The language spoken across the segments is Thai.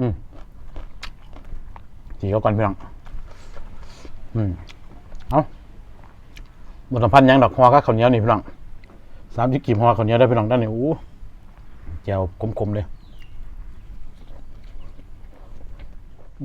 อืมจีก็ก่อนพี่น้องอืมเอาบทสัมพันธ์ยังดอกฮอก็ข้าวเหนียวนี่พี่น้องสามสิบกีบฮอข้าวเหนียวได้พี่น้องด้านนี้อู้เจียวคมๆเลย อื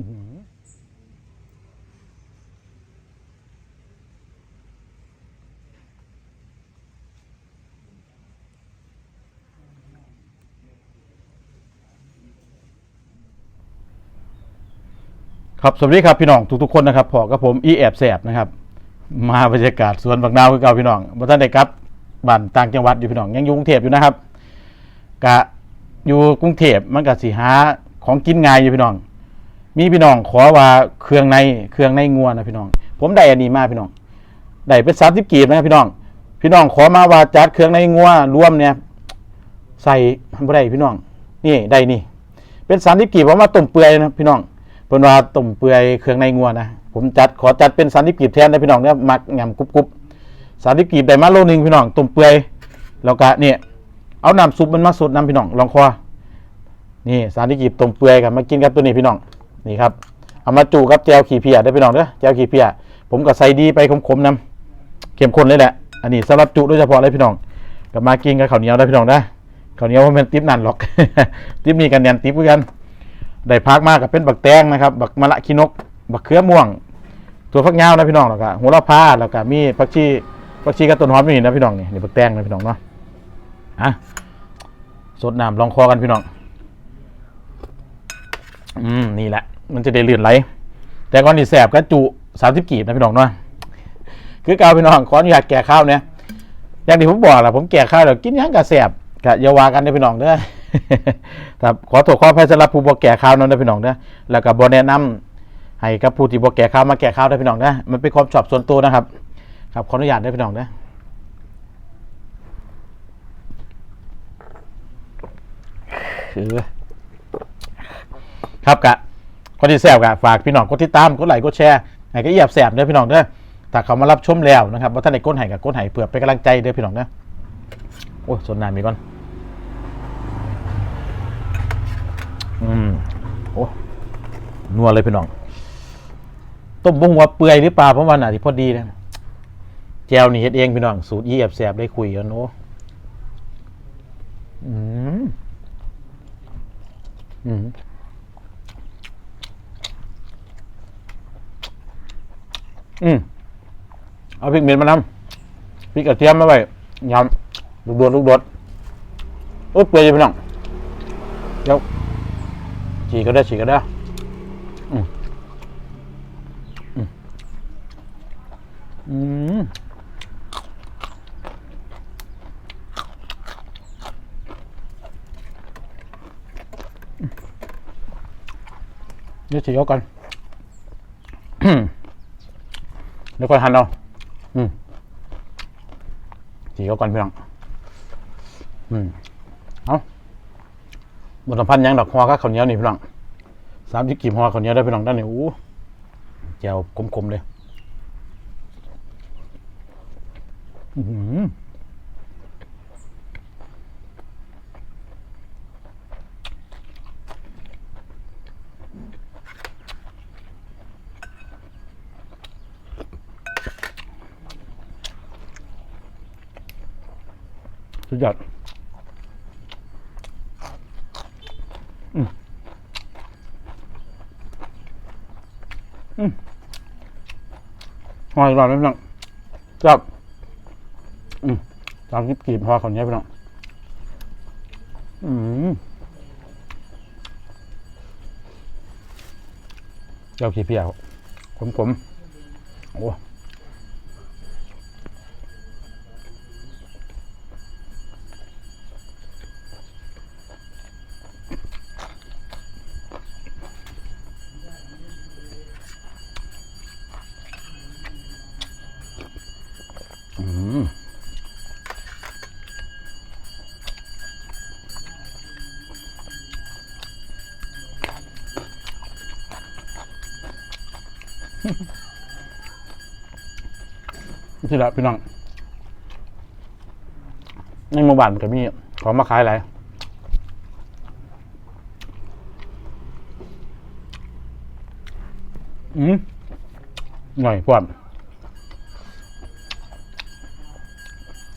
ครับสวัสดีครับพี่น้องทุกๆคนนะครับพอกับผมอีแอบแสบนะครับ มาบรรยากาศสวนบักนาวคือเก่าพี่น้องบ่ท่านได้กลับบ้านต่างจังหวัดอยู่พี่น้องยังอยู่กรุงเทพอยู่นะครับกะอยู่กรุงเทพมันก็สิหาของกินง่ายอยู่พี่น้อง มีพี่น้องขอว่าเครื่องในเครื่องในงัวนะพี่น้อง ผมได้อันนี้มาพี่น้องได้เป็นสามสิบกีบนะครับพี่น้อง พี่น้องขอมาว่าจัดเครื่องในงัวรวมเนี่ยใส่บ่ได้พี่น้อง นี่ได้นี่ เป็นสามสิบกีบผมมาต้มเปื่อยนะพี่น้อง พิ่นว่าต้มเปื่อยเครื่องในงัวนะผมจัดขอจัดเป็นสามสิบกีบแทนนะพี่น้องเนี่ยมักยำกรุบกรุบสามสิบกีบได้มาโลนึงพี่น้องต้มเปื่อยแล้วก็เนี่ยเอาน้ำซุปมันมาสดน้ำพี่น้องลองคอนี่สามสิบกีบต้มเปื่อยกันมากินกับตัวนี้พี่น้องนี่ครับเอามาจูกับแจวขี้เพียได้พี่น้องเด้อแจวขี้เพียผมก็ใส่ดีไปขมๆน้ำเข้มข้นเลยแหละอันนี้สำหรับจุโดยเฉพาะเลยพี่น้องก็มากินกับข้าวเหนียวได้พี่น้องนะข้าวเหนียวมันเป็นติ๊บนั่นหรอกติ๊บมีกันแนนติ๊บคือกัน ได้พักมากกับเป็นบักแตงนะครับ บักมะละขี้นก บักเขือม่วง ตัวฟักยาวนะพี่น้องแล้วก็หัวละพาแล้วก็มีผักชีผักชีกับต้นหอมนี่นะพี่น้องนี่นี่บักแตงนะพี่น้องเนาะอะสดน้ำลองคอกันพี่น้อง อืมนี่แหละ มันจะได้เลื่อนไหล แต่ก่อนที่แสบก็จุสามสิบกีบนะพี่น้องเนาะคือเกาพี่น้องขออนุญาตแก่ข้าวเนี่ยอย่างที่ผมบอกแหละผมแก่ข้าวเดี๋ยวกินยังกะแสบกะอย่าวากันเด้พี่น้องเด้อ ครับขอโทษขออภัยสำหรับผู้บ่แก่ข้าวนั้นเด้อพี่น้องเด้อแล้วก็บ่แนะนำให้กับผู้ที่บ่แก่ข้าวมาแก่ข้าวเด้พี่น้องเด้อมันเป็นความชอบส่วนตัวนะครับ ครับขออนุญาตเด้พี่น้องเด้อคือครับกะคนที่แซวกะฝากพี่น้องกดติดตามกดไลค์กดแชร์ให้ก็เอียบแสบเด้อพี่น้องเด้อถ้าเขามารับชมแล้วนะครับว่าท่านไหนก้นไห้กับก้นไห้เผื่อเป็นกำลังใจเด้อพี่น้องเด้อโอ้ยสนน้ำมีก่อน อืมโอ้นัวเลยพี่น้องต้มบงหัวเปื่อยหรือเปล่าเพราะว่าน่ะที่พอดีนะแจวนี่เฮ็ดเองพี่น้องสูตรยี่แอบแสบได้คุยกันโอ้อืมอืมอืมเอาพริกเม็ดมานำพริกกระเทียมมาไว้ยำลูกโดดลูกโดดโอ้ยเปื่อยอยู่พี่น้องเดี๋ยว ฉีกก็ได้ฉีกก็ได้อืมอืมอืมเดี๋ยวฉีกเอากันเดี๋ยวค่อยหั่นเอาอืมฉีกเอากันพี่น้องอืมเอา บทสัมพันธ์ยังดอกฮอก็ข้าวเหนียวนี่พี่น้องสามสิบกีบฮอข้าวเหนียวได้พี่น้องด้านนี้อู้แจวคมๆเลยอื้อหือสุดยอด หอยหลอดเลยพี่น้องจับอืมสามสิบกีบพอคนนี้ไปน้องอืมเจ้าขี้เพียวผมผมโอ้ ที่ละพี่น้อง ในหมู่บ้านก็มีของมาขายหลายอืมหน่อยพร้อม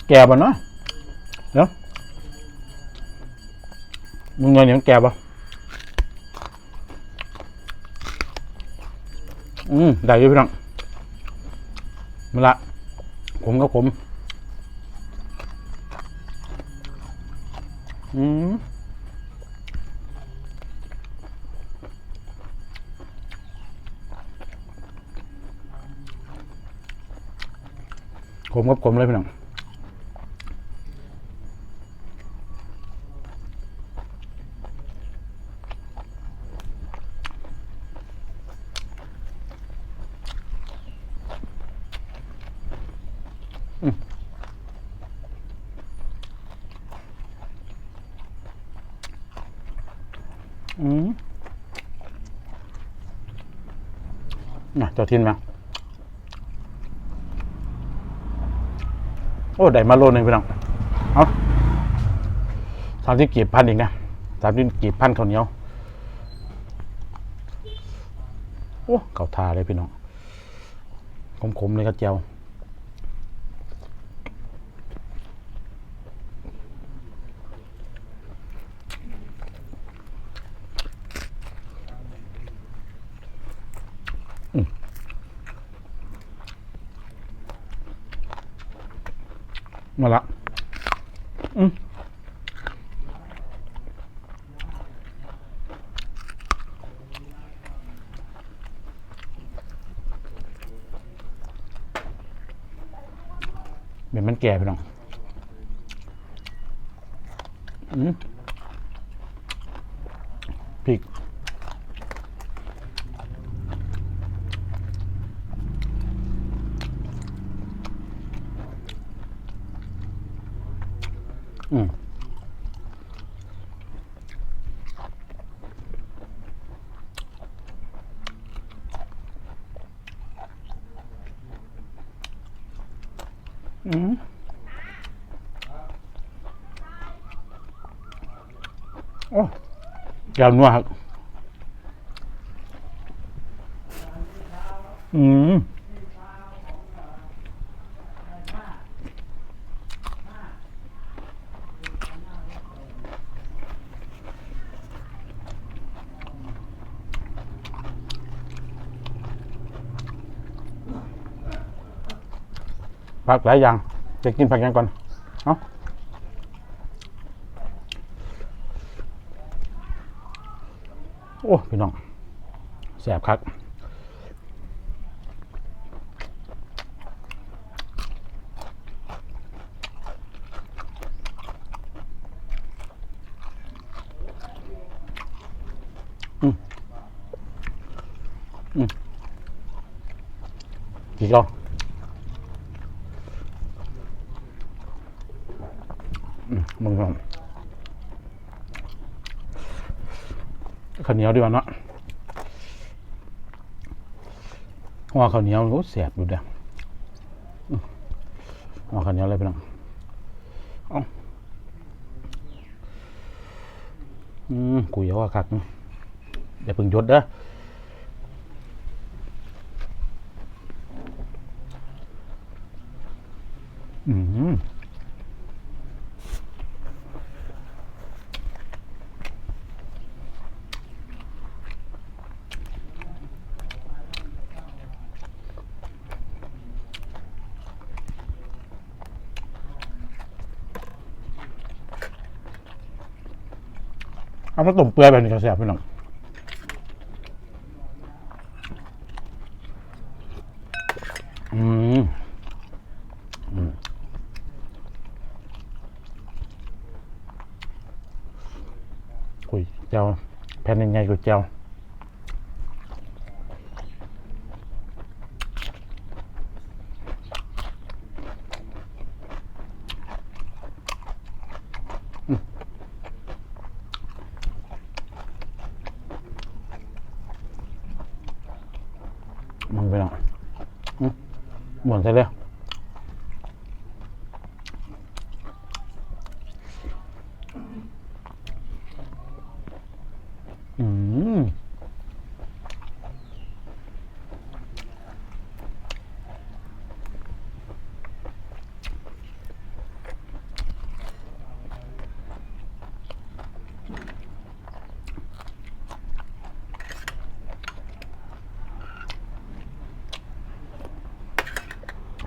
แก่บ่เนาะเดี๋ยวมึงเงินยังแก่บ่ อืมได้อยู่พี่น้องมาละผมก็ผมอืมผมกับผมเลยพี่น้อง อืมน่ะเจ้าทินมา โอ้ ได้มาโลนึงพี่น้อง เอาสามที่กีบพันอีกนะสามที่กีบพันข้าวเหนียว โอ้เก่าทาเลยพี่น้อง ขมๆเลยกระเจียว มาละอืมเป็นมันแก่ไปน้อยอืม อืมอืมโอ้ยาวนัวครับ อืม ผักหลายอย่างจะกินผักยังก่อนเอาโอ้พี่น้องแสบคักอืมอืมกี่กอง อื มึงก่อนข้าวเหนียวดีกว่าเนาะห่อข้าวเหนียวโอ้แสบดูเด้อห่อข้าวเหนียวเลยพี่น้องเอาอืมกุยเอาว่าคักนะอย่าเพึ่งยดเด้อม เอามาต้มเปื่อยแบบนี้ก็แซ่บพี่น้องอืมอืมคุยเจ้าแผ่นยังไงกูเจ้าวมึงไปหน่อยอืม หมดใช่เลย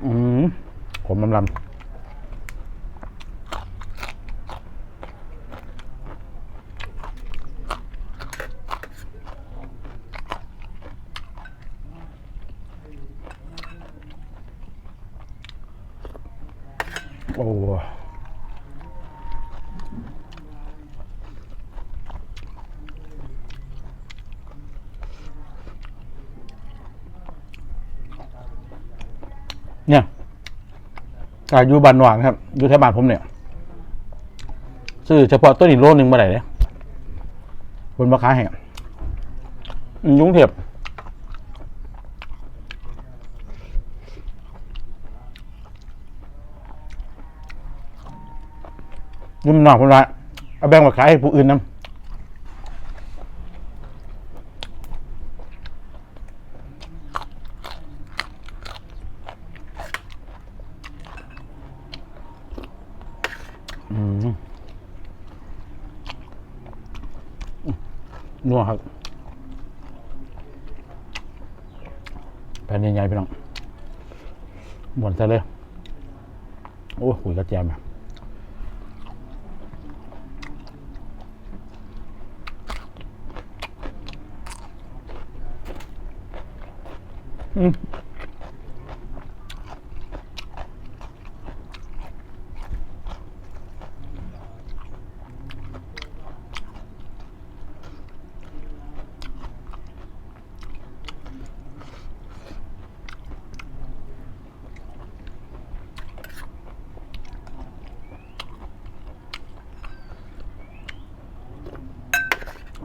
อืม ผม ลำลำโอ้เนี่ย กายู่บ้านหวางครับอยู่แถวบ้านผมเนี่ยซื้อเฉพาะต้นอีกโลนึงมาไหนเนี่ยบนมาค้าแห่งยุ้งเทียบยุ่มนอกคนละเอาแบ่งมาขายให้ผู้อื่นนำอืม นัวครับแผ่นใหญ่ๆพี่น้องหมดซะเลย โอ้หุยกระเจียมอะอืม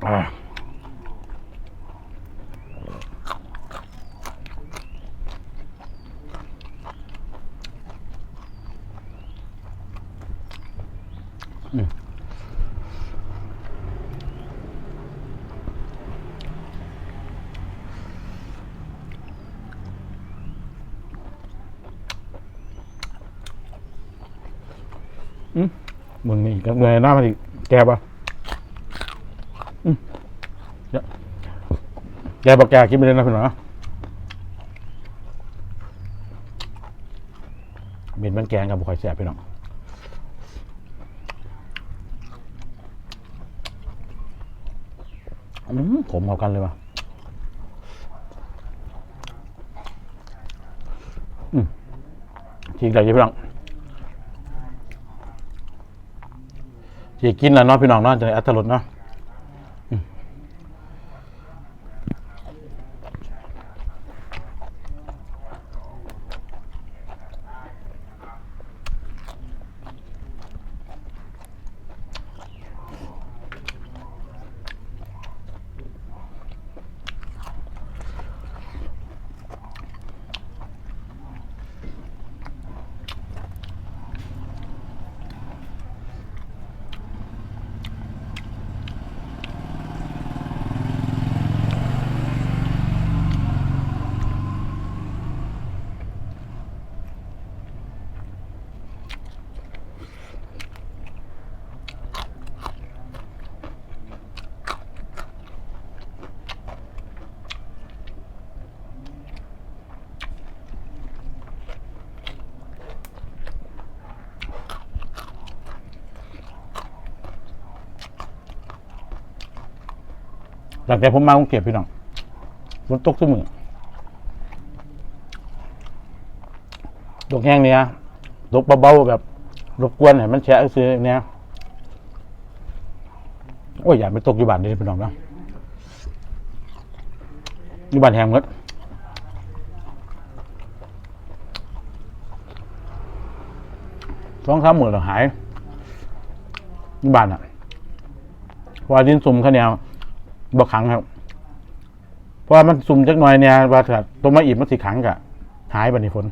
อ่าอืมอืมมึงนี่ก็เงยหน้ามาดิแกปะอืมเดี๋ยว แกบอกแกคิดไม่ได้นะพี่หนอเม็ดมันแกงกับบุคอยแสบพี่น้องอืมผมเอากันเลยว่ะอืมจริงใจพี่น้องสิกินแล้วเนาะพี่น้องเนาะจะได้อัตลดเนาะ หลังจากผมมากรุงเทพพี่น้องฝนตกเสมอตกแห้งเนี่ยตกเบาๆแบบรบกวนให้มันแฉะซื้อเนี่ยโอ้ยอย่าไปตกอยู่บ้านนี่พี่น้องเนาะอยู่บ้านแห้งหมดสองสามหมื่นแล้วหายอยู่บ้านอะวาดินสุ่มข้าวเหนียว บ่ขังครับ เพราะว่ามันสุ่มจักหน่อยเนี่ยว่าถ้าตรงมาอีกมันสิขังกะหายบัดนี้ฝน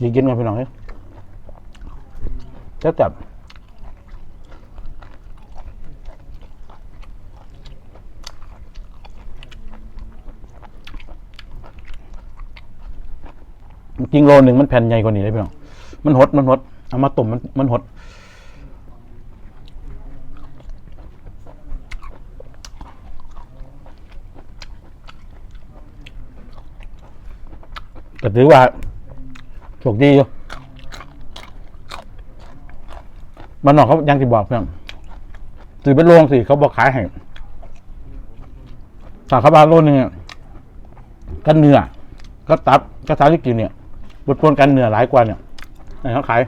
ยิ่งกินกันพี่น้องเอ้ยจับจับจริงโลหนึ่งมันแผ่นใหญ่กว่านี้เลยพี่น้อง มันหด มันหด เอามาตุ่มมันมันหด ก็ถือว่า โชคดีอยู่มันนอกเขายังที่บอกเพื่อนถือเป็นโรงสิเขาบอกขายให้สาขาบาลโลนึงอะก็เนื้อก็ตับก็สาที่กินเนี่ยบดปนกันเนื้อหลายกว่าเนี่ยไหนเขาขาย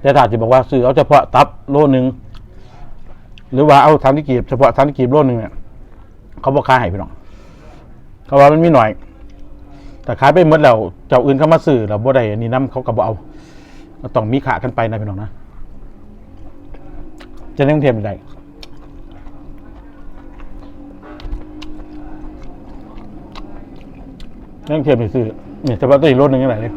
แต่ถ้าจะบอกว่าซื้อเอาเฉพาะตับโลนึงหรือว่าเอาทางที่กีบเฉพาะทางที่กีบโลนึงเนี่ยเขาบอกขายให้พี่น้องเขาว่ามันมีหน่อย แต่ขายไปหมดแล้วเจ้าอื่นเข้ามาซื้อแล้วบ่ได้อันนี้น้ำเขาก็บ่เอาก็ต้องมีขากันไปนะพี่น้องนะจะนั่งเทียมได้นั่งเทียมไปซื้อเนี่ยเฉพาะตัวอีกรถหนึ่งยังไงเลย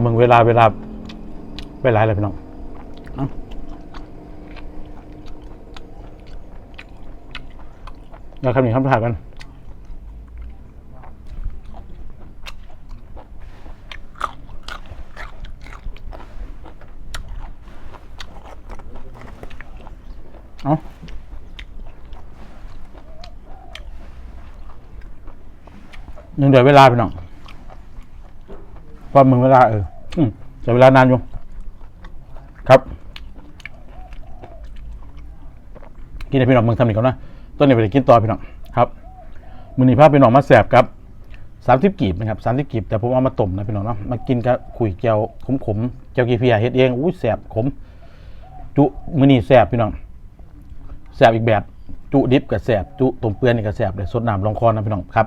พอมึงเวลาเวลาไปหลายเลยพี่น้องเอาเดี๋ยวคำนี้คำถามกันเอาหนึ่งเดี๋ยวเวลาพี่น้อง พอมึงเวลาเออจะเวลานานอยู่ ครับ กินให้พี่น้องมึงทำอีกก่อนนะต้นนี้ไปกินต่อพี่น้องครับมือนี้พาพี่น้องมาแสบครับสามสิบกีบนะครับสามสิบกีบแต่ผมเอามาต้มนะพี่น้องเนาะมากินกับขุยเจียวขมๆเจียวกีเพียเฮ็ดเองอุ้ยแสบขม จุมือนี้แสบพี่น้องแสบอีกแบบ จุดิบกับแสบจุต้มเปื่อยนี่ก็แสบเลยสดน้ำลองคอนะพี่น้องครับ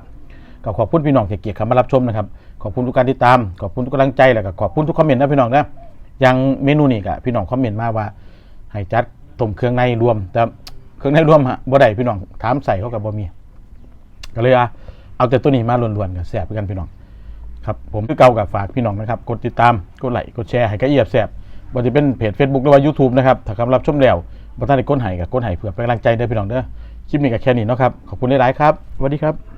ก็ขอบคุณพี่น้องที่เกียรติคำมารับชมนะครับ ขอบคุณทุกการติดตาม ขอบคุณทุกกำลังใจ แล้วก็ขอบคุณทุกคอมเมนต์นะพี่น้องนะอย่างเมนูนี้ก็พี่น้องคอมเมนต์มาว่า ให้จัดต้มเครื่องในรวม แต่เครื่องในรวมฮะบ่ได้พี่น้องถามใส่เขากับบ่มี ก็เลยอะเอาแต่ตัวนี้มาล้วนๆกับแสบไปกันพี่น้องครับผมคือเก่ากับฝากพี่น้องนะครับ กดติดตาม กดไลค์ กดแชร์ ให้กระเอียบแสบบ่จะเป็นเพจ Facebook หรือว่า YouTube นะครับ ถ้าคำรับชมแล้วบ่ทันได้กดไห้กับกดไห้เพื่อเป็นกำลังใจเด้อพี่น้องเด้อ คลิปนี้ก็แค่นี้เนาะครับ ขอบคุณหลายๆครับสวัสดีครับ